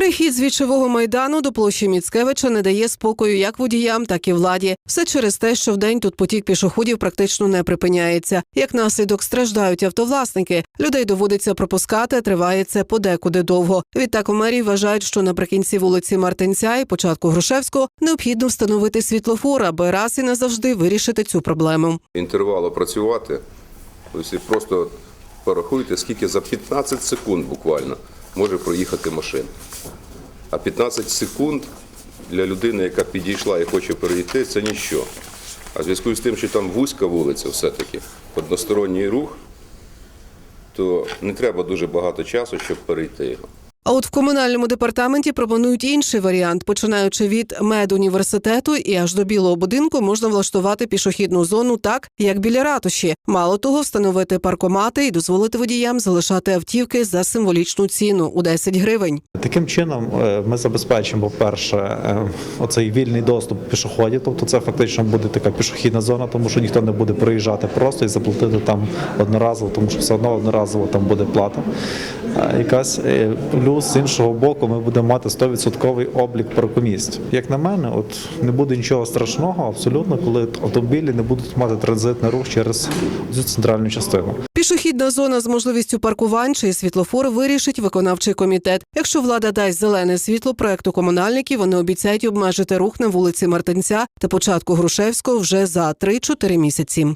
Перехід з вічового майдану до площі Міцкевича не дає спокою як водіям, так і владі. Все через те, що вдень тут потік пішоходів практично не припиняється. Як наслідок страждають автовласники. Людей доводиться пропускати, триває це подекуди довго. Відтак у мерії вважають, що наприкінці вулиці Мартинця і початку Грушевського необхідно встановити світлофор, аби раз і назавжди вирішити цю проблему. інтервалу працювати, тобто просто порахуйте, скільки за 15 секунд буквально може проїхати машина. А 15 секунд для людини, яка підійшла і хоче перейти, це ніщо. А в зв'язку з тим, що там вузька вулиця все-таки, односторонній рух, то не треба дуже багато часу, щоб перейти його. А от в комунальному департаменті пропонують інший варіант. Починаючи від медуніверситету і аж до білого будинку, можна влаштувати пішохідну зону так, як біля ратуші. Мало того, встановити паркомати і дозволити водіям залишати автівки за символічну ціну у 10 гривень. Таким чином е, ми забезпечимо, по-перше, е, оцей вільний доступ пішоходів, тобто це фактично буде така пішохідна зона, тому що ніхто не буде проїжджати просто і заплатити там одноразово, тому що все одно одноразово там буде плата. Е, Якась плюс з іншого боку, ми будемо мати 100% облік паркомісць. Як на мене, от не буде нічого страшного абсолютно, коли автомобілі не будуть мати транзитний рух через цю центральну частину. Пішохідна зона з можливістю паркувань чи світлофор вирішить виконавчий комітет. Якщо влада дасть зелене світло проекту комунальників, вони обіцяють обмежити рух на вулиці Мартинця та початку Грушевського вже за 3-4 місяці.